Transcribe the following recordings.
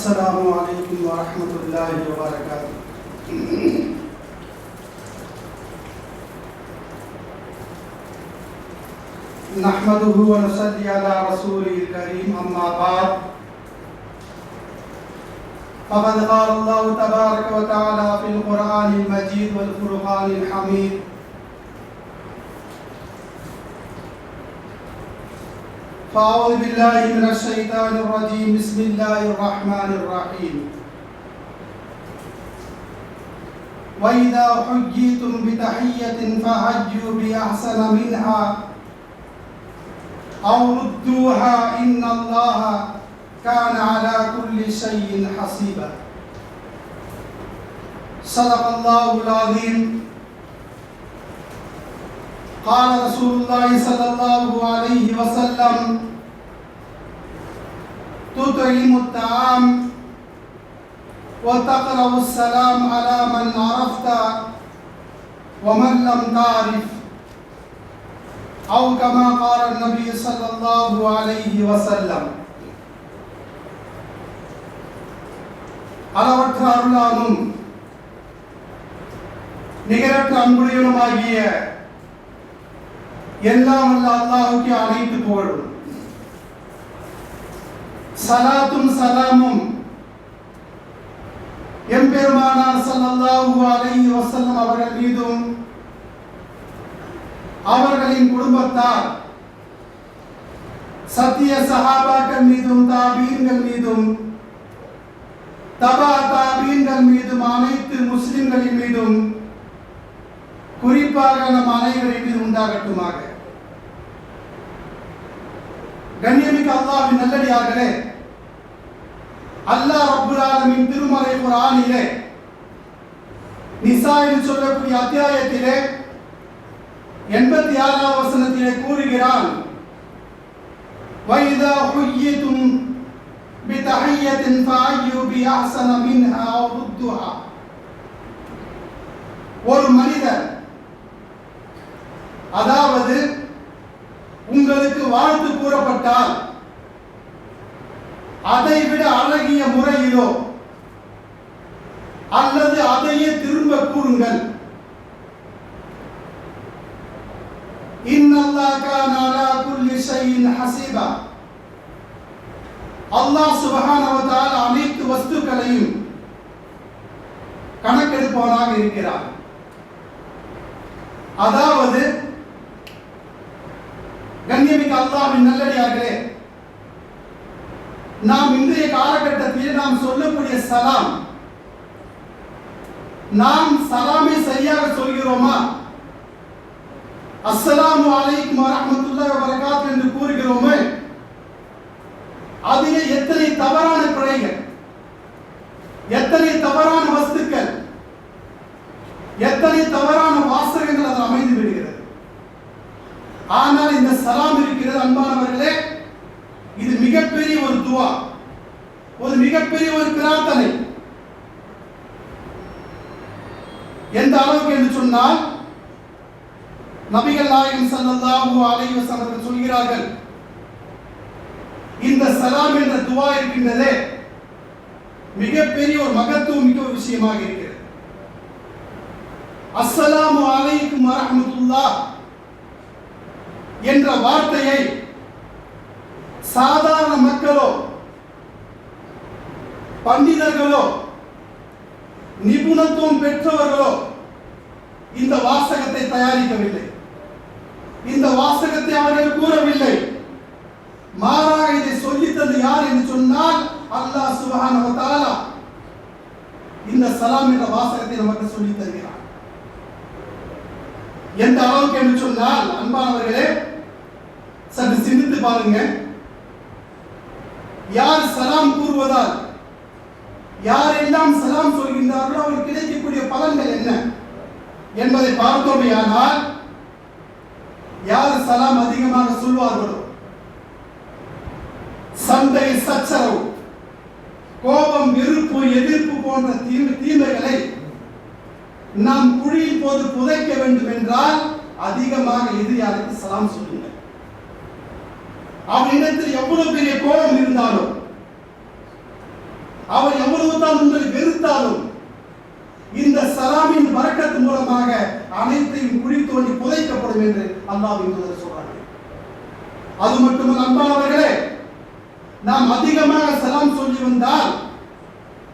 السلام عليكم ورحمة الله وبركاته. نحمده ونصلي على رسوله الكريم أما بعد. فقد قال الله تبارك وتعالى في القرآن المجيد والفرقان الحميد فأعوذ بالله من الشيطان الرجيم. بسم الله الرحمن الرحيم. وإذا حجيتم بتحية فحجوا بأحسن منها أو ردوها إن الله كان على كل شيء حسيبا. صدق الله العظيم. قال رسول الله صلى الله عليه وسلم تطعم الطعام وتقرأ السلام على من عرفت ومن لم تعرف أو كما قال النبي صلى الله عليه وسلم அளவற்ற அருளாலும் நிகரற்ற அன்புடையனுமாகிய எல்லாம் அல்ல அல்லாஹுக்கு அனைத்து புகழும் சலாத்தும் சலாமும் எம்பெருமானார் ஸல்லல்லாஹு அலைஹி வஸல்லம் அவர்கள் மீதும் அவர்களின் குடும்பத்தார் சத்திய சகாபாக்கள் மீதும் தாபீன்கள் மீதும் தபா தாபீன்கள் மீதும் அனைத்து முஸ்லிம்களின் மீதும் குறிப்பாக நம் அனைவரின் மீது உண்டாகட்டுமாக கண்ணியமிக்க அல்லாஹ்வின் நல்லடியார்களே அல்லாஹ் ரப்புல் ஆலமீன் திருமறை குர்ஆனிலே நிசா என்று சொல்லக்கூடிய அத்தியாயத்திலே எண்பத்தி ஆறாவது வசனத்திலே கூறுகிறான் وَإِذَا حُيِّيتُمْ بِتَحِيَّةٍ فَحَيُّوا بِأَحْسَنَ مِنْهَا أَوْ رُدُّوهَا ஒரு மனிதர் அதாவது உங்களுக்கு வாழ்த்து கூறப்பட்டால் அதை விட அழகிய முறையிலோ அல்லது அதையே திரும்ப கூறுங்கள். அல்லாஹ் சுப்ஹானஹு அனைத்து வஸ்துக்களையும் கணக்கெடுப்பவனாக இருக்கிறார் அதாவது கண்ணியமிக்க அல்லாவின் நல்லடியார்களே நாம் இன்றைய காலகட்டத்தில் நாம் சொல்லக்கூடிய சலாம் நாம் சலாமை சரியாக சொல்கிறோமா? அஸ்ஸலாமு அலைக்கும் வரஹ்மத்துல்லாஹி வரகாத் என்று கூறுகிறோமே அதிலே எத்தனை தவறான பிழைகள் எத்தனை தவறான வஸ்துக்கள் எத்தனை தவறான வாசகங்கள் அதில் அமைந்து விடுகிறது? ஆனால் இந்த சலாம் இருக்கிறது அன்பானவர்களே இது மிகப்பெரிய ஒரு துவா. ஒரு மிகப்பெரிய ஒரு பிரார்த்தனை. எந்த அளவுக்கு என்று சொன்னால் நபிகள் நாயகம் சல்லல்லாஹு அலைஹி வஸல்லம் அவர்கள் சொல்கிறார்கள் இந்த சலாம் என்ற துவா இருக்கின்றதே மிகப்பெரிய ஒரு மகத்துவம் மிக்க ஒரு விஷயமாக இருக்கிறது. அஸ்ஸலாமு அலைக்கும் வரஹ்மத்துல்லாஹ். என்ற வார்த்தையை சாதாரண மக்களோ பண்டிதர்களோ நிபுணத்துவம் பெற்றவர்களோ இந்த வாசகத்தை தயாரிக்கவில்லை. இந்த வாசகத்தை அவர்கள் கூறவில்லை. மாறாக இதை சொல்லித்தது யார் என்று சொன்னால் அல்லாஹ் சுப்ஹானஹு இந்த சலாம் என்ற வாசகத்தை நமக்கு சொல்லி தருகிறார். எந்த அளவுக்கு என்று சொன்னால் அன்பானவர்களே சற்று சிந்தித்து பாருங்க. யார் சலாம் கூறுவதால் யாரெல்லாம் சலாம் சொல்கின்றார்களோ அவர் கிடைக்கக்கூடிய பலன்கள் என்ன என்பதை பார்த்தோமேயானால் யார் சலாம் அதிகமாக சொல்வார்களோ சண்டை சச்சரவு கோபம் வெறுப்பு எதிர்ப்பு போன்ற தீமை தீமைகளை நாம் குழியில் போது புதைக்க வேண்டும் என்றால் அதிகமாக எதிரியாருக்கு சலாம் அவன் இடத்தில் எவ்வளவு பெரிய கோபம் இருந்தாலும் அவர் எவ்வளவு தான் உங்களை வெறுத்தாலும் இந்த சலாமின் வரக்கத்து மூலமாக அனைத்தையும் குழி தோண்டி புதைக்கப்படும் என்று அல்லாவின் தூதர் சொல்றாங்க அது மட்டுமல்ல அன்பானவர்களே நாம் அதிகமாக சலாம் சொல்லி வந்தால்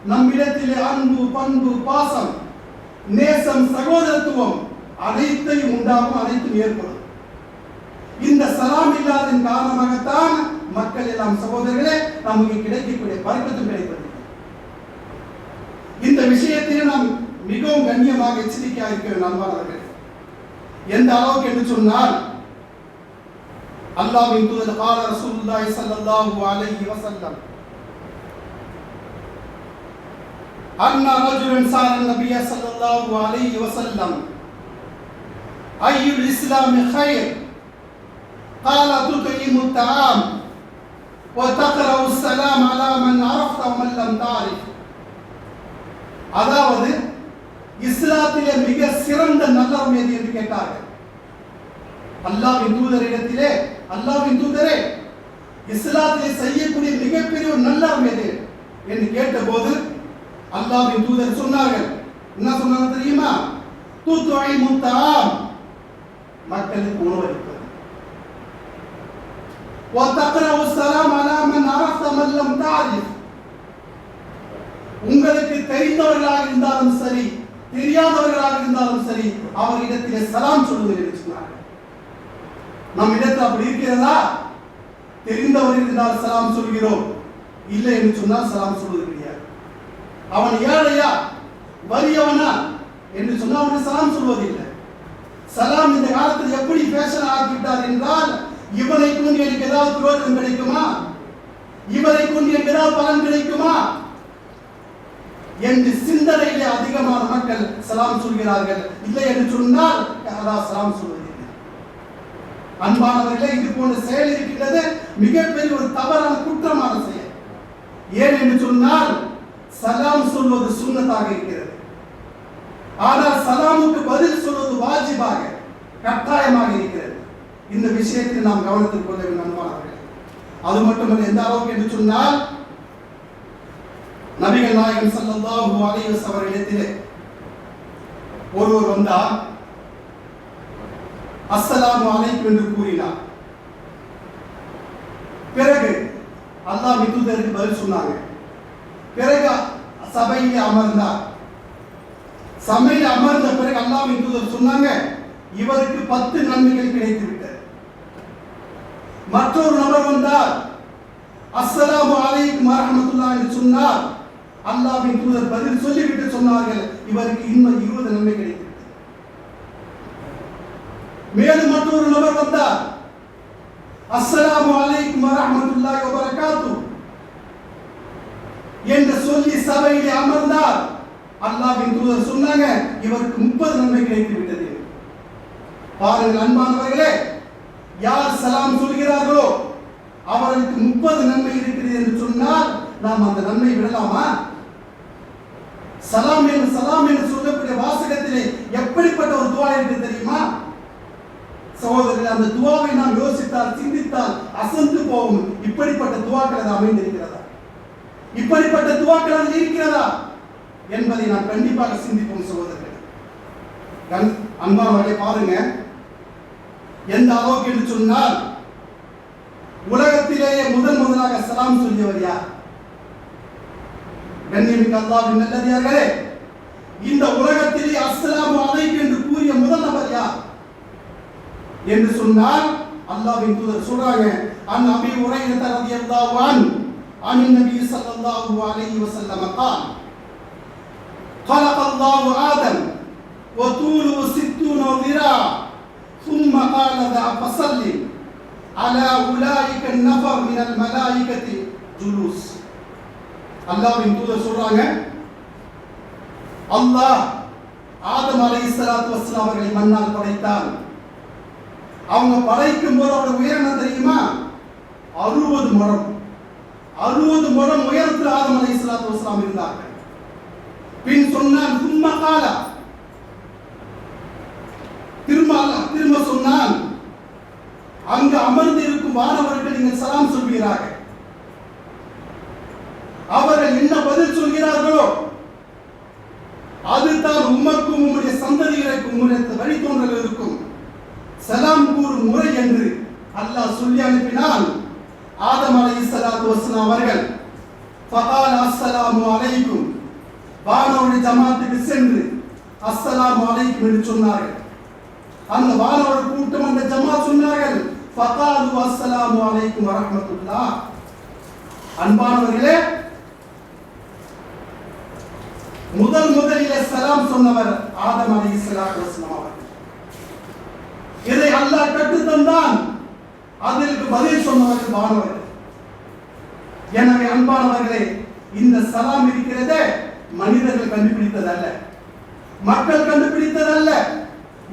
நம்மிடத்திலே அன்பு பண்பு பாசம் நேசம் சகோதரத்துவம் அனைத்தையும் உண்டாகும் அனைத்தும் ஏற்படும். சலாம் இல்லாதன் காரணமாகத்தான் மக்கள் எல்லாம் சகோதரர்களே நமக்கு கிடைக்கக்கூடிய பழக்கத்தும் கிடைப்பது இந்த விஷயத்தில் நாம் மிகவும் கண்ணியமாக எச்சரிக்கையாக இருக்க நண்பர்கள் எந்த அளவுக்கு என்று சொன்னால் அல்லாஹ்வின் தூதர் கால ரசூலுல்லாஹி ஸல்லல்லாஹு அலைஹி வஸல்லம் அன்ன ரஜுலன் சார நபிய ஸல்லல்லாஹு அலைஹி வஸல்லம் ஐயுல் இஸ்லாம் ஹைர் قال تطعم الطعام وتقرأ السلام على من عرفت ومن لم تعرف அதாவது இஸ்லாத்திலே மிக சிறந்த நல்லறம் எது என்று கேட்டார்கள் அல்லாவின் தூதரிடத்திலே அல்லாவின் தூதரே இஸ்லாத்திலே செய்யக்கூடிய மிகப்பெரிய ஒரு நல்லறம் எது என்று கேட்டபோது அல்லாவின் தூதர் சொன்னார்கள் என்ன சொன்னாங்க தெரியுமா தூத்துவை முத்தாம் மக்களுக்கு உணவளிப்பது وتقرأ السلام على من عرفت من لم تعرف உங்களுக்கு தெரிந்தவர்களாக இருந்தாலும் சரி தெரியாதவர்களாக இருந்தாலும் சரி அவரிடத்திலே சலாம் சொல்லுங்கள் என்று சொன்னார்கள் நம் இடத்தில் அப்படி இருக்கிறதா தெரிந்தவர் இருந்தால் சலாம் சொல்கிறோம் இல்லை என்று சொன்னால் சலாம் சொல்வது கிடையாது அவன் ஏழையா வறியவனா என்று சொன்னால் அவனுக்கு சலாம் சொல்வதில்லை சலாம் இந்த காலத்தில் எப்படி ஃபேஷன் ஆக்கிவிட்டார் என்றால் இவரை கொண்டு எனக்கு ஏதாவது பிரயோஜனம் கிடைக்குமா? இவரை கொண்டு எனக்கு ஏதாவது பலன் கிடைக்குமா? என்று சிந்தனையிலே அதிகமான மக்கள் சலாம் சொல்கிறார்கள். இல்லை என்று சொன்னால் அதான் சலாம் சொல்வதில்லை அன்பானவர்களே இது போன்ற செயல் இருக்கின்றது மிகப்பெரிய ஒரு தவறான குற்றமான செயல். ஏன் என்று சொன்னால் சலாம் சொல்வது சுண்ணத்தாக இருக்கிறது. ஆனால் சலாமுக்கு பதில் சொல்வது வாஜிபாக கட்டாயமாக இருக்கிறது. இந்த விஷயத்தில் நாம் கவனத்தில் கொள்ள வேண்டும் அன்பானவர்களே அது மட்டுமல்ல எந்த அளவுக்கு என்று சொன்னால் நபிகள் நாயகம் ஸல்லல்லாஹு அலைஹி அவர்களிடத்திலே ஒருவர் வந்தார். அஸ்ஸலாமு அலைக்கும் என்று கூறினார். பிறகு அல்லாஹ் தூதருக்கு பதில் சொன்னாங்க. பிறகு சபையில் அமர்ந்தார். சபையில் அமர்ந்த பிறகு அல்லாஹ் தூதர் சொன்னாங்க. இவருக்கு பத்து நன்மைகள் கிடைத்து விட்டது மற்றொரு நபர் வந்தார். அஸ்ஸலாமு அலைக்கும் வரஹ்மத்துல்லாஹ் என்று சொன்னார். அல்லாவின் தூதர் பதில் சொல்லிவிட்டு சொன்னார்கள். இவருக்கு இன்னும் இருபது நன்மை கிடைத்தது. மேலும் மற்றொரு நபர் வந்தார். அஸ்ஸலாமு அலைக்கும் வரஹ்மத்துல்லாஹி வபரகாத்து. என்று சொல்லி சபையிலே அமர்ந்தார். அல்லாவின் தூதர் சொன்னாங்க இவருக்கு முப்பது நன்மை கிடைத்து விட்டது பாருங்கள் அன்பானவர்களே யார் சலாம் சொல்கிறார்களோ அவர்களுக்கு முப்பது நன்மை இருக்கிறது என்று சொன்னால் நாம் அந்த நன்மை விடலாமா? சலாம் என்று சலாம் என்று சொல்லக்கூடிய வாசகத்திலே எப்படிப்பட்ட ஒரு துவா என்று தெரியுமா? சகோதரர்கள் அந்த துவாவை நாம் யோசித்தால் சிந்தித்தால் அசந்து போகும் இப்படிப்பட்ட துவாக்கள் அது அமைந்திருக்கிறதா? இப்படிப்பட்ட துவாக்கள் அதில் இருக்கிறதா? என்பதை நாம் கண்டிப்பாக சிந்திப்போம் சகோதரர்கள். கண் அன்பானவர்களே பாருங்க. எந்த அளவுக்கு என்று சொன்னால் உலகத்திலேயே முதன் முதலாக சலாம் சொல்லியவர் யார் கண்ணியமிக்க அல்லாஹ்வின் நல்லடியார்களே இந்த உலகத்திலே அஸ்ஸலாமு அலைக்கும் என்று கூறிய முதல் நபர் யார் என்று சொன்னால் அல்லாஹ்வின் தூதர் சொல்றாங்க அன் அபி உரையின ரலியல்லாஹு அன் عن النبي صلى الله عليه وسلم قال خلق الله آدم وطوله ستون ذراع ثم قال ذا فسلم على أولئك النفر من الملائكة جلوس அல்லாஹ்வின் தூதர் சொல்றாங்க அல்லாஹ் ஆதம் அலைஹிஸ்ஸலாத்து வஸ்ஸலாம் அவர்களை மண்ணால் படைத்தான் அவங்க படைக்கும் போது அவரோட உயரம் என்ன தெரியுமா அறுபது முழம் அறுபது முழம் உயரத்தில் ஆதம் அலைஹிஸ்ஸலாத்து வஸ்ஸலாம் இருந்தார்கள் பின் சொன்னான் சும்மா காலா திரும்ப திரும்ப சொன்னான் அங்கு அமர்ந்து இருக்கும் மாணவர்கள் நீங்கள் சலாம் சொல்வீராக அவர்கள் என்ன பதில் சொல்கிறார்களோ அதுதான் உமக்கும் உங்களுடைய சந்ததிகளுக்கும் உங்களுடைய வழித்தோன்றல் இருக்கும். சலாம் கூறும் முறை என்று அல்லாஹ் சொல்லி அனுப்பினான் ஆதம் அலை சலாத்து வசலாம் அவர்கள் ஃபகால் அஸ்ஸலாமு அலைக்கும். வானோடி ஜமாத்துக்கு சென்று அஸ்ஸலாமு அலைக்கும் என்று சொன்னார்கள். அந்த வானோட கூட்டம் அந்த ஜமா சொன்னார்கள் ஃபகாலு அஸ்ஸலாமு அலைக்கும் அன்பானவர்களே முதல் முதலிலே சலாம் சொன்னவர் ஆதம் அலி சலாத்து அவர்கள். இதை அல்லாஹ் கற்று தந்தான் அதற்கு பதில் சொன்னவர்கள் மாணவர்கள் எனவே அன்பானவர்களே இந்த சலாம் இருக்கிறதே மனிதர்கள் கண்டுபிடித்ததல்ல. மக்கள் கண்டுபிடித்ததல்ல.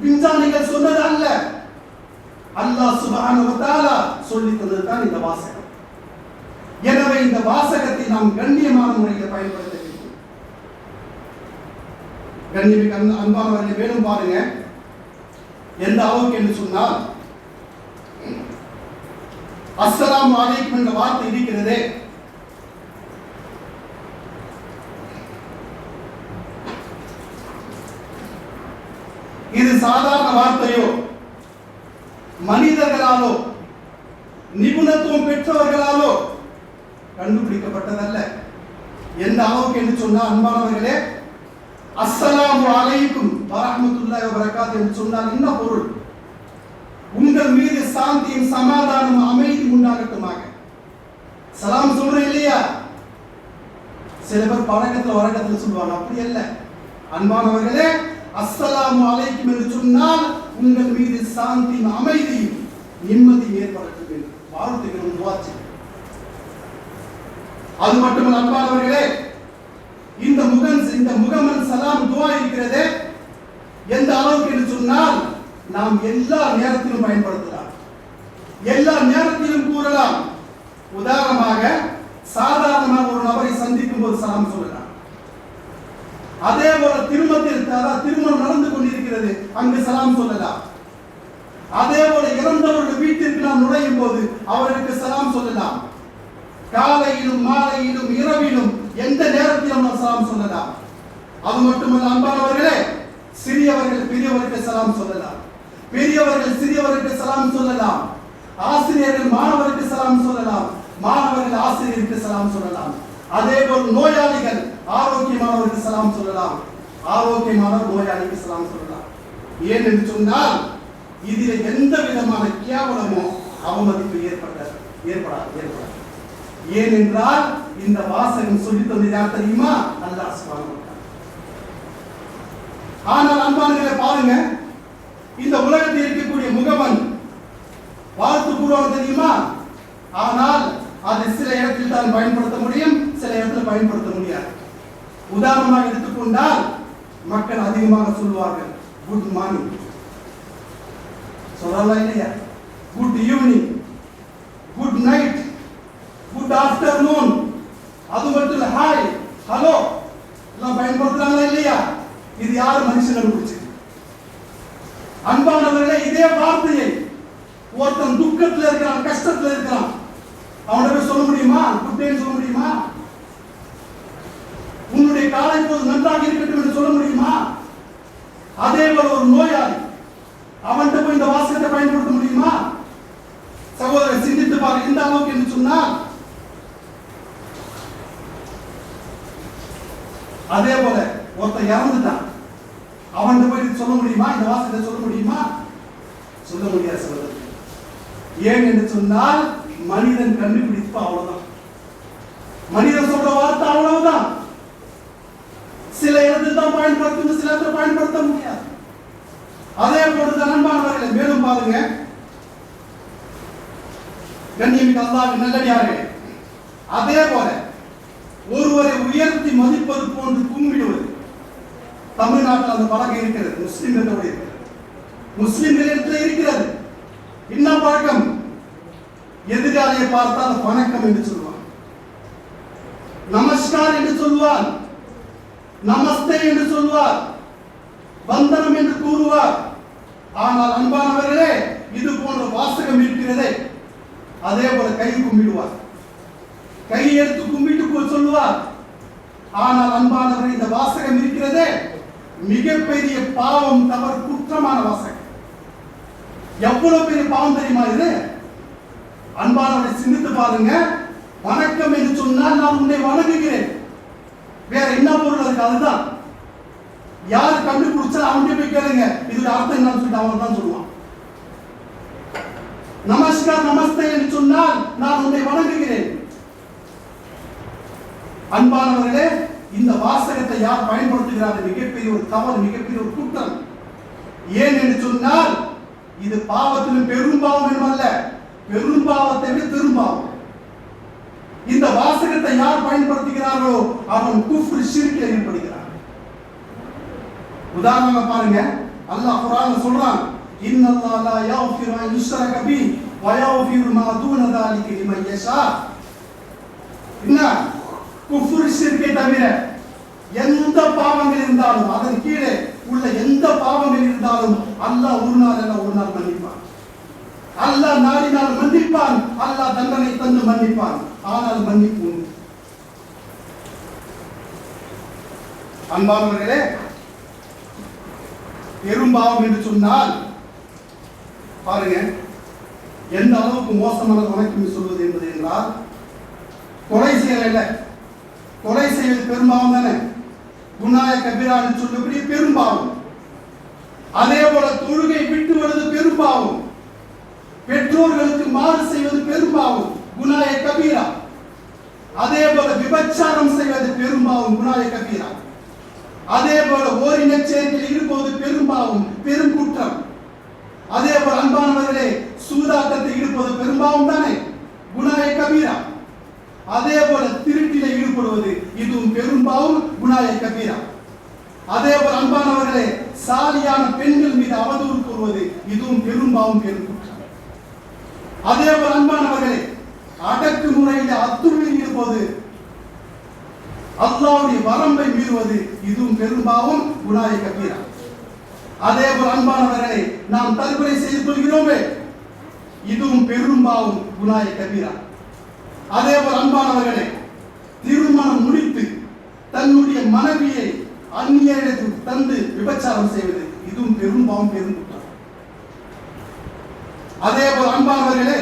விஞ்ஞானிகள் சொன்னது அல்ல. அல்லாஹ் சுபான வ சொல்லி தந்ததுதான் இந்த வாசகம். எனவே இந்த வாசகத்தை நாம் கண்ணியமான முறையில் பயன்படுத்த வேண்டும். கண்ணியமிக்க அன்ப- அன்பானவர்களை மேலும் பாருங்க. எந்த அளவுக்கு என்று சொன்னால் அஸ்ஸலாமு அலைக்கும் என்ற வார்த்தை இருக்கிறதே இது சாதாரண வார்த்தையோ மனிதர்களாலோ நிபுணத்துவம் பெற்றவர்களாலோ கண்டுபிடிக்கப்பட்டதல்ல. எந்த அளவுக்கு என்று சொன்னால் அன்பானவர்களே அஸ்ஸலாமு அலைக்கும் வரஹ்மத்துல்லாஹி வபரகாத்து என்று சொன்னால் என்ன பொருள்? உங்கள் மீது சாந்தியும் சமாதானம் அமைதி உண்டாகட்டுமாக. சலாம் சொல்றேன் இல்லையா? சில பேர் பழக்கத்தில் வரக்கத்தில் சொல்லுவாங்க. அப்படி அல்ல. அன்பானவர்களே அஸ்ஸலாமு அலைக்கும் என்று சொன்னால் உங்கள் மீது சாந்தியும் அமைதியும் நிம்மதியும் ஏற்படட்டும் என்று வாழ்த்துகிறோம் அது மட்டுமல்ல அன்பானவர்களே இந்த முகன் இந்த முகமன் சலாம் துவா இருக்கிறதே எந்த அளவுக்கு என்று சொன்னால் நாம் எல்லா நேரத்திலும் பயன்படுத்தலாம். எல்லா நேரத்திலும் கூறலாம். உதாரணமாக சாதாரணமாக ஒரு நபரை சந்திக்கும் போது சலாம் சொல்லலாம் அதே போல திருமணத்தில் திருமணம் நடந்து கொண்டிருக்கிறது. அங்கு சலாம் சொல்லலாம். அதே போல இறந்தவர்கள் வீட்டிற்கு நாம் நுழையும் போது அவருக்கு சலாம் சொல்லலாம். காலையிலும் மாலையிலும் இரவிலும் எந்த நேரத்திலும் நாம் சலாம் சொல்லலாம்? அது மட்டுமல்ல அன்பானவர்களே சிறியவர்கள் பெரியவருக்கு சலாம் சொல்லலாம். பெரியவர்கள் சிறியவருக்கு சலாம் சொல்லலாம். ஆசிரியர்கள் மாணவருக்கு சலாம் சொல்லலாம். மாணவர்கள் ஆசிரியருக்கு சலாம் சொல்லலாம். அதே போல் நோயாளிகள் ஆரோக்கியமானவருக்கு சலாம் சொல்லலாம். ஆரோக்கியமான நோயாளிக்கு சலாம் சொல்லலாம். ஏன் என்று சொன்னால் இதில் எந்த விதமான கேவலமோ அவமதிப்பு ஏற்பட ஏற்படாது. ஏற்படாது ஏனென்றால் இந்த வாசகம் சொல்லித்தது யார் தெரியுமா? நல்லா சுப்ஹானஹு ஆனால் அன்பானுகளை பாருங்க. இந்த உலகத்தில் இருக்கக்கூடிய முகவன் வாழ்த்து கூறுவாங்க தெரியுமா? ஆனால் அது சில இடத்தில் தான் பயன்படுத்த முடியும் சில இடத்தில் பயன்படுத்த முடியாது. உதாரணமாக எடுத்துக்கொண்டால் மக்கள் அதிகமாக சொல்வார்கள் குட் மார்னிங் சொல்லலாம் இல்லையா? Good evening good night good afternoon அது மட்டும் இல்லை ஹாய் ஹலோ எல்லாம் பயன்படுத்துறாங்களா இல்லையா? இது யார் மனுஷன் குறிச்சு அன்பானவர்களே இதே வார்த்தையை ஒருத்தன் துக்கத்துல இருக்கிறான் கஷ்டத்துல இருக்கிறான். அவனை போய் சொல்ல முடியுமா? குட்டேன்னு சொல்ல முடியுமா? உன்னுடைய காலை இப்போது நன்றாக இருக்கட்டும் என்று சொல்ல முடியுமா? அதே போல ஒரு நோயாளி அவன்கிட்ட போய் இந்த வாசகத்தை பயன்படுத்த முடியுமா? சகோதரர் சிந்தித்து பாருங்க. இந்த அளவுக்கு என்று சொன்னால் அதே போல ஒருத்தன் இறந்துட்டான். அவன்கிட்ட போய் சொல்ல முடியுமா? இந்த வாசகத்தை சொல்ல முடியுமா? சொல்ல முடியாது சகோதரர். ஏன் என்று சொன்னால் மனிதன் கண்டுபிடிப்பு அவ்வளவுதான். மனிதன் சொல்ற வார்த்தை அவ்வளவு சில இடத்தில் தான் பயன்படுத்தும் சில இடத்துல பயன்படுத்த முடியாது. அதே போன்று அன்பானவர்களை மேலும் பாருங்க. கண்ணியமிக்க அல்லாஹ்வின் நல்லடியார்களே அதே போல ஒருவரை உயர்த்தி மதிப்பது போன்று கும்பிடுவது தமிழ்நாட்டில் அந்த பழக்கம் இருக்கிறது. முஸ்லிம்களோடு இருக்கிறது முஸ்லிம்களிடத்தில் இருக்கிறது. என்ன பழக்கம்? எதிராளியை பார்த்தால் வணக்கம் என்று சொல்வான் நமஸ்கார் என்று சொல்வான் நமஸ்தே என்று சொல்வார் வந்தனம் என்று கூறுவார். ஆனால் அன்பானவர்களே இது போன்ற வாசகம் இருக்கிறதே அதே போல கை கும்பிடுவார். கை எடுத்து கும்பிட்டு சொல்லுவார். ஆனால் அன்பானவர் இந்த வாசகம் இருக்கிறதே மிகப்பெரிய பாவம் தவறு குற்றமான வாசகம். எவ்வளவு பெரிய பாவம் தெரியுமா இது? அன்பானவரை சிந்தித்து பாருங்க. வணக்கம் என்று சொன்னால் நான் உன்னை வணங்குகிறேன். வேற என்ன பொருள் இருக்கு அதுதான்? யார் கண்டுபிடிச்சா அவன்கிட்ட போய் கேளுங்க. இதுல அர்த்தம் என்னன்னு சொல்லிட்டு அவன் தான் சொல்லுவான். நமஸ்கார் நமஸ்தே என்று சொன்னால் நான் உன்னை வணங்குகிறேன். அன்பானவர்களே இந்த வாசகத்தை யார் பயன்படுத்துகிறார் மிகப்பெரிய ஒரு தவறு மிகப்பெரிய ஒரு குற்றம். ஏன் என்று சொன்னால் இது பாவத்திலும் பெரும்பாவம் என்பல்ல பெரும்பாவத்தை விட பெரும் பாவம் வாசகத்தை யார் பயன்படுத்துகிறாரோ அவன் குஃப்ரு ஷிர்கில் ஈடுபடுகிறான் உதாரணமா பாருங்க அல்லாஹ் குர்ஆன்ல சொல்றான் இன்னல்லாஹ் லா யக்ஃபிரு அன் யுஷ்ரக பி வ யக்ஃபிரு மா தூன ذلك லிமன் யஷா என்ன குஃப்ரு ஷிர்கை தவிர எந்த பாவங்கள் இருந்தாலும் அதன் கீழே உள்ள எந்த பாவங்கள் இருந்தாலும் அல்லாஹ் ஒரு நாள் அல்ல ஒரு நாள் மன்னிப்பான் அல்லாஹ் நாடினால் மன்னிப்பான் அல்லாஹ் தண்டனை தந்து மன்னிப்பான் ஆனால் மன்னிப்பு அன்பானவர்களே பெரும்பாவம் என்று சொன்னால் பாருங்க எந்த அளவுக்கு மோசமான வணக்கம் சொல்வது என்பது என்றால் கொலை செய்யல கொலை செய்வது பெரும்பாவம் தானே? குணாய கபிரான்னு சொல்லக்கூடிய பெரும்பாவம். அதே போல தொழுகை விட்டு வருவது பெரும்பாவம். பெற்றோர்களுக்கு மாறு செய்வது பெரும்பாவம். குணாய கபீரா அதே போல விபச்சாரம் செய்வது பெரும்பாவம் குணாய கபீரா அதே போல ஓரின சேர்க்கையில் பெரும்பாவும் பெரும்பாவம் பெரும் குற்றம் அதே போல அன்பானவர்களே சூதாட்டத்தில் ஈடுபடுவது பெரும்பாவும் தானே? குணாய கபீரா. அதே போல திருட்டில ஈடுபடுவது இதுவும் பெரும்பாவும் குணாய கபீரா. அதே போல அன்பானவர்களே சாலியான பெண்கள் மீது அவதூறு கூறுவது இதுவும் பெரும்பாவும் பெரும் குற்றம் அதே போல அன்பானவர்களே அடக்கு முறையில் அத்துமீறி இருப்பது அல்லாவுடைய வரம்பை மீறுவது இதுவும் பெரும்பாவும் குணாய கபீரா அதே போல் அன்பானவர்களே நாம் தற்கொலை செய்து கொள்கிறோமே இதுவும் பெரும்பாவும் குணாய கபீரா அதே போல் அன்பானவர்களே திருமணம் முடித்து தன்னுடைய மனைவியை அந்நியரிடத்தில் தந்து விபச்சாரம் செய்வது இதுவும் பெரும்பாவும் பெரும் குற்றம் அதே போல் அன்பானவர்களே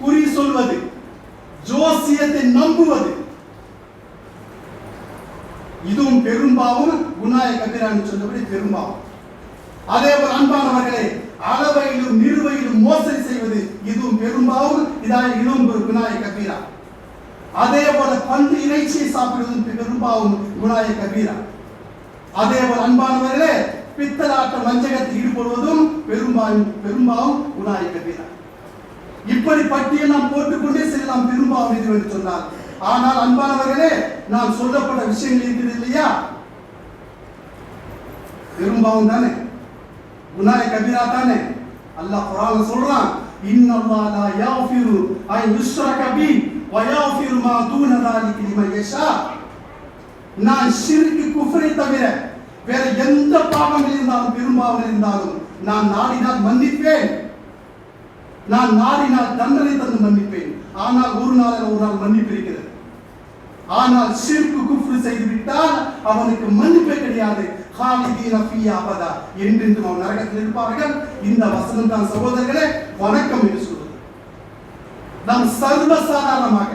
குறி சொல்வது ஜோசியத்தை நம்புவது இதுவும் பெரும்பாவும் குணாய கபிரான்னு சொன்னபடி பெரும்பாவும். அதே போல் அன்பானவர்களே அளவையிலும் நிறுவையிலும் மோசடி செய்வது இதுவும் பெரும்பாவும் இதாக இதுவும் ஒரு குணாய கபீரா அதே போல பன்று இறைச்சியை சாப்பிடுவதும் பெரும்பாவும் குணாய கபீரா அதே போல அன்பானவர்களே பித்தலாட்ட வஞ்சகத்தில் ஈடுபடுவதும் பெரும்பாலும் பெரும்பாவும் குணாய கபீரா இப்படி பட்டியல் நாம் போட்டுக்கொண்டே செல்லலாம் பெரும்பாவும் இது என்று சொன்னார் ஆனால் அன்பானவர்களே நான் சொல்லப்பட்ட விஷயங்கள் இருக்குது இல்லையா? பெரும்பாவம் தானே? குனாய கபீரா தானே? அல்லாஹ் குரான சொல்றான் இன்னல்லாஹ் யாஃபிரு ஐ யுஸ்ரக பி வ யாஃபிரு மா தூன தாலிக லிமன் யஷா. நான் ஷிர்க் குஃப்ரை தவிர வேற எந்த பாவங்கள் இருந்தாலும் பெரும்பாவம் இருந்தாலும் நான் நாடினால் மன்னிப்பேன். நான் நாடினால் தண்டனை தந்து மன்னிப்பேன். ஆனால் ஒரு நாள் ஒரு நாள் மன்னிப்பு இருக்கிறது. ஆனால் ஷிர்க் குஃப்ரு செய்து விட்டால் அவனுக்கு மன்னிப்பே கிடையாது. காலிதீன ஃபீயா அபதா. என்றென்றும் அவன் நரகத்தில் இருப்பார்கள். இந்த வசனம் தான் சகோதரர்களே வணக்கம் என்று சொல்வது நாம் சர்வசாதாரணமாக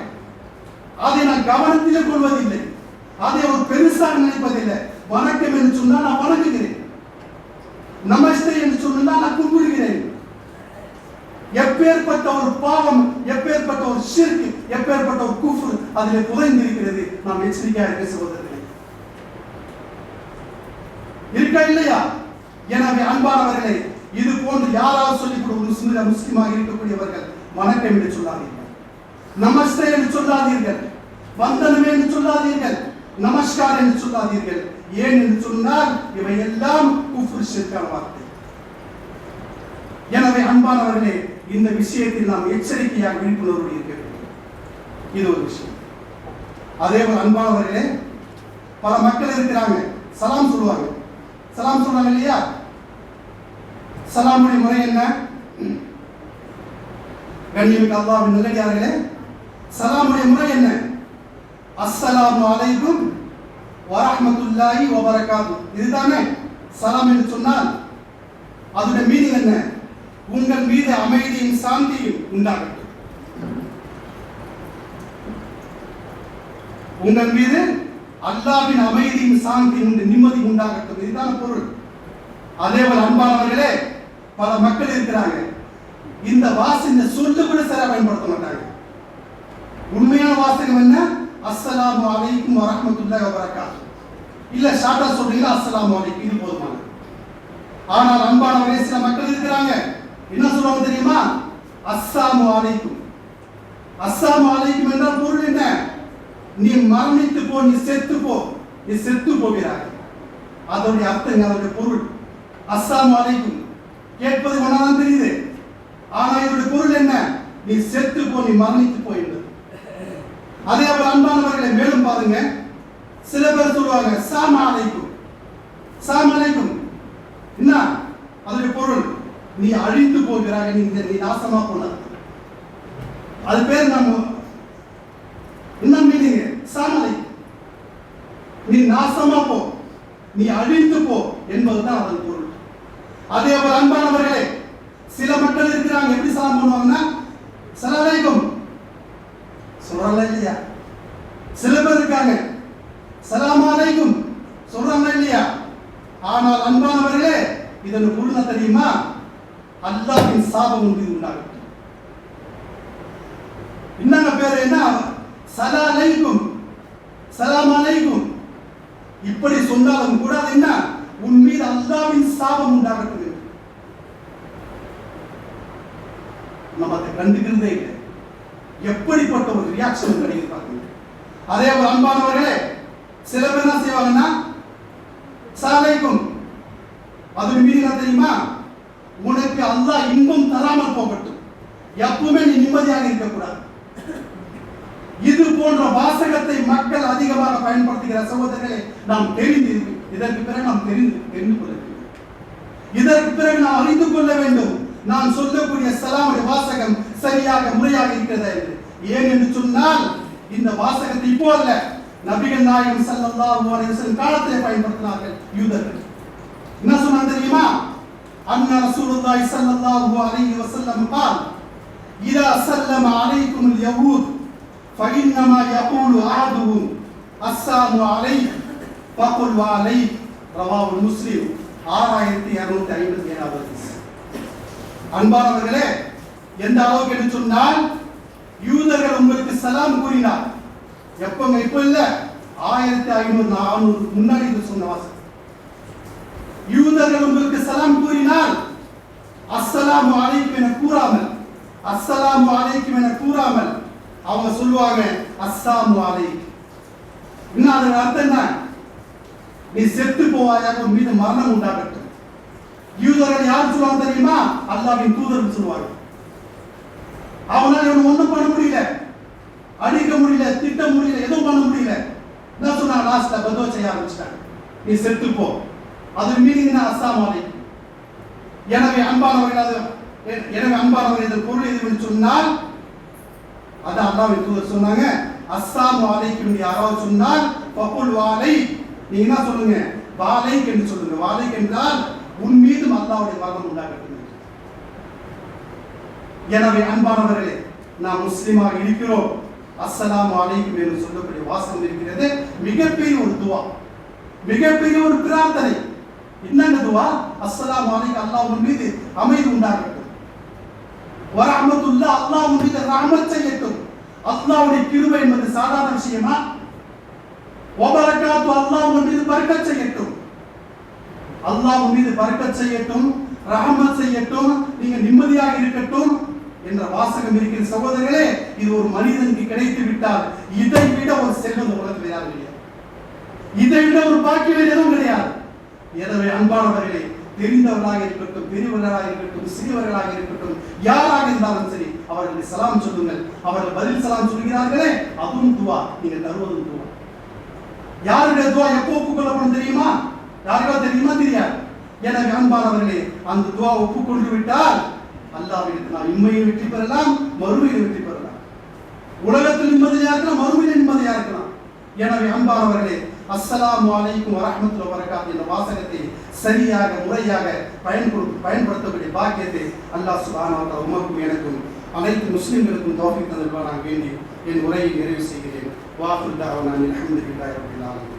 அதை நான் கவனத்திலே கொள்வதில்லை. அதை ஒரு பெருசாக நினைப்பதில்லை. வணக்கம் என்று சொன்னால் நான் வணங்குகிறேன். நமஸ்தே என்று சொன்னால் நான் கும்பிடுகிறேன். எப்பேற்பட்ட ஒரு பாவம் எப்பேற்பட்ட ஒரு ஷிர்க் எப்பேற்பட்ட ஒரு குஃப்ர் அதில் புதைந்திருக்கிறது நாம் எச்சரிக்கையா இருக்க சகோதரர்களே. இருக்கா இல்லையா? எனவே அன்பானவர்களே இது போன்று யாராவது சொல்லிக் கொடுக்கும் முஸ்லிம் முஸ்லிமாக இருக்கக்கூடியவர்கள் வணக்கம் என்று சொல்லாதீர்கள். நமஸ்தே என்று சொல்லாதீர்கள். வந்தனமே என்று சொல்லாதீர்கள். நமஸ்கார் என்று சொல்லாதீர்கள். ஏன் என்று சொன்னால் இவை எல்லாம் குஃப்ர் ஷிர்கான வார்த்தை. எனவே அன்பானவர்களே இந்த விஷயத்தில் நாம் எச்சரிக்கையாக விழிப்புணர்வு இருக்க வேண்டும் இது ஒரு விஷயம். அதே போல் அன்பானவர்களே பல மக்கள் இருக்கிறாங்க. சலாம் சொல்லுவாங்க. சலாம் சொல்றாங்க இல்லையா? சலாமுடைய முறை என்ன? கண்ணியமிக்க அல்லாவின் நல்லடியார்களே சலாமுடைய முறை என்ன? அஸ்ஸலாமு அலைக்கும் வரஹ்மத்துல்லாஹி வபரகாத்து. இதுதானே? சலாம் என்று சொன்னால் அதோட மீனிங் என்ன? உங்கள் மீது அமைதியும் சாந்தியும் உண்டாகட்டும். உங்கள் மீது அல்லாவின் அமைதியும் சாந்தியும் உண்டு நிம்மதி உண்டாகட்டும். இதுதான் பொருள். அதேபோல் அன்பானவர்களே பல மக்கள் இருக்கிறாங்க. இந்த வாசனை சொல்லு கூட சரியா பயன்படுத்த மாட்டாங்க. உண்மையான வாசகம் என்ன? அஸ்ஸலாமு அலைக்கும் வரஹ்மத்துல்லாஹி வபரகாத்து இல்ல ஷார்ட்டா சொல்றீங்களா? அஸ்ஸலாமு அலைக்கும் இது போதுமான ஆனால் அன்பானவர்களே சில மக்கள் இருக்கிறாங்க. என்ன சொல்லுவாங்க தெரியுமா? அஸ்ஸாமு அலைக்கும். அஸ்ஸாமு அலைக்கும் என்றால் பொருள் என்ன? நீ மரணித்து போ நீ செத்து போ நீ செத்து போகிறாய் அதோடைய அர்த்தம் அதோடைய பொருள். அஸ்ஸாமு அலைக்கும். கேட்பது ஒன்றாதான் தெரியுது. ஆனா இதோட பொருள் என்ன? நீ செத்து போ நீ மரணித்து போ அதே போல அன்பானவர்களை மேலும் பாருங்க. சில பேர் சொல்லுவாங்க சாம அலைக்கும். சாம அலைக்கும். என்ன? அதோடைய பொருள். நீ அழிந்து போகிறாய் நீ நீ நாசமா போன அது பேர் நம்ம என்ன மீனிங் சாமலை. நீ நாசமா போ. நீ அழிந்து போ என்பதுதான் அதன் பொருள். அதே போல அன்பானவர்களே சில மக்கள் இருக்கிறாங்க. எப்படி சலாம் பண்ணுவாங்கன்னா சலாலைக்கும் சொல்றாங்களா இல்லையா? சில பேர் இருக்காங்க சலாம் அலைக்கும் சொல்றாங்களா இல்லையா? ஆனால் அன்பானவர்களே இதன் பொருள் தெரியுமா? அல்லாவின் சாபம் உன் உண்டாகட்டும் இன்னொரு பேர் என்ன? சலா அலைக்கும் சலாம் அலைக்கும் இப்படி சொன்னாலும் கூட அது என்ன? உன் மீது அல்லாவின் சாபம் உண்டாகட்டும் நம்ம அதை கண்டுக்கிறதே இல்லை. எப்படிப்பட்ட ஒரு ரியாக்ஷன் கிடைக்குது பாருங்க அதே ஒரு அன்பானவர்களே சில பேர் என்ன செய்வாங்கன்னா சாலைக்கும் அது மீது என்ன தெரியுமா? உனக்கு அல்லாஹ் இன்பம் தராமல் போகட்டும். எப்பவுமே நீ நிம்மதியாக இருக்கக்கூடாது. இது போன்ற வாசகத்தை மக்கள் அதிகமாக பயன்படுத்துகிற சகோதரர்களை நாம் தெரிந்து இதற்கு பிறகு நாம் தெரிந்து தெரிந்து கொள்ள வேண்டும். இதற்கு பிறகு நாம் அறிந்து கொள்ள வேண்டும். நான் சொல்லக்கூடிய சலாமுடைய வாசகம் சரியாக முறையாக இருக்கிறதா என்று. ஏன் என்று சொன்னால் இந்த வாசகத்தை இப்போ அல்ல நபிகள் நாயகம் ஸல்லல்லாஹு அலைஹி வஸல்லம் காலத்திலே பயன்படுத்தினார்கள். யூதர்கள். என்ன சொன்னாங்க தெரியுமா? அன்ன ரசூலுல்லாஹி ஸல்லல்லாஹு அலைஹி வஸல்லம் قال إذا سلم عليكم اليهود فإنما يقول أحدهم السلام عليك فقل وعليك رواه مسلم ஆறாயிரத்தி இருநூத்தி ஐம்பத்தி ஏழாவது அன்பானவர்களே எந்த அளவுக்கு என்று சொன்னால் யூதர்கள் உங்களுக்கு சலாம் கூறினார் எப்பங்க இப்ப இல்ல ஆயிரத்தி ஐநூறு நானூறு முன்னாடி இது சொன்ன வாசகம் யூதர்கள் உங்களுக்கு சலாம் கூறினால் அஸ்ஸலாம் அலைக்கும் என கூறாமல் அஸ்ஸலாம் அலைக்கும் என கூறாமல் அவங்க சொல்லுவாங்க அஸ்ஸாமு அலைக்கும். இன்னும் அதன் அர்த்தம் என்ன? நீ செத்து போவாயாக உன் மீது மரணம் உண்டாகட்டும். யூதர்கள் யார் சொல்லுவாங்க தெரியுமா? அல்லாவின் தூதர்கள் சொல்லுவாங்க. அவனால இவன் ஒண்ணும் பண்ண முடியல. அடிக்க முடியல திட்ட முடியல எதுவும் பண்ண முடியல. என்ன சொன்னாங்க லாஸ்ட்ல பதோ செய்ய ஆரம்பிச்சிட்டாங்க. நீ செத்து போ. அது மீனிங் அஸ்ஸாமு எனவே அன்பானவர்கள் அது எனவே அன்பானவர்கள் இதன் பொருள் எது சொன்னால் அது அல்லாஹ்வின் தூதர் சொன்னாங்க அஸ்ஸாம் அலைக்கும் யாராவது சொன்னால் பப்புல் வாலை நீங்க என்ன சொல்லுங்க? வாலைக் என்று சொல்லுங்க. வாலைக் என்றால் உன் மீதும் அல்லாவுடைய மரணம் உண்டாகட்டும் எனவே அன்பானவர்களே நாம் முஸ்லீமாக இருக்கிறோம். அஸ்ஸலாம் அலைக்கும் என்று சொல்லக்கூடிய வாசகம் இருக்கிறது. மிகப்பெரிய ஒரு துவா. மிகப்பெரிய ஒரு பிரார்த்தனை. என்னங்க துவா அஸ்ஸலாம் அலைக்கும் அல்லாஹ் உன் மீது அமைதி உண்டாகட்டும். வரமத்துல்லா அல்லாஹ் உன் மீது ரஹமத் செய்யட்டும். அல்லாஹ்வுடைய கிருபை என்பது சாதாரண விஷயமா? ஒபரக்காத்து அல்லாஹ் உன் மீது பரக்கத் செய்யட்டும். அல்லாஹ் உன் மீது பரக்கத் செய்யட்டும் ரஹமத் செய்யட்டும் நீங்க நிம்மதியாக இருக்கட்டும் என்ற வாசகம் இருக்கிற சகோதரர்களே இது ஒரு மனிதனுக்கு கிடைத்து விட்டால் இதை விட ஒரு செல்வம் இந்த உலகத்தில் யாரும் கிடையாது. இதை விட ஒரு பாக்கியம் எதுவும் கிடையாது. எனவே அன்பானவர்களே தெரிந்தவர்களாக இருக்கட்டும் பெரியவர்களாக இருக்கட்டும் சிறியவர்களாக இருக்கட்டும் யாராக இருந்தாலும் சரி அவர்களுக்கு சலாம் சொல்லுங்கள். அவர்கள் பதில் சலாம் சொல்கிறார்களே அதுவும் துவா. நீங்கள் தருவதும் துவா. யாருடைய துவா எப்போ ஒப்புக்கொள்ளப்படும் தெரியுமா? யாருக்கா தெரியுமா? தெரியாது. எனவே அன்பானவர்களே அந்த துவா ஒப்புக்கொண்டு விட்டால் அல்லாவிடத்தில் நாம் இம்மையை வெற்றி பெறலாம் மறுமையை வெற்றி பெறலாம். உலகத்தில் நிம்மதியாக இருக்கலாம் மறுமையில் நிம்மதியாக இருக்கலாம். எனவே அன்பானவர்களே அஸ்ஸலாம் வலைக்கும் வரமத்துல வபரகாத்து இந்த வாசகத்தை சரியாக முறையாக பயன்படு பயன்படுத்தக்கூடிய பாக்கியத்தை அல்லாஹ் சுப்ஹானஹு உமக்கும் எனக்கும் அனைத்து முஸ்லிம்களுக்கும் தோஃபி தந்தல்வா நான் வேண்டி என் உரையை நிறைவு செய்கிறேன். வாஹுல் நான் அஹமதுல்லாஹ் ரப்பில்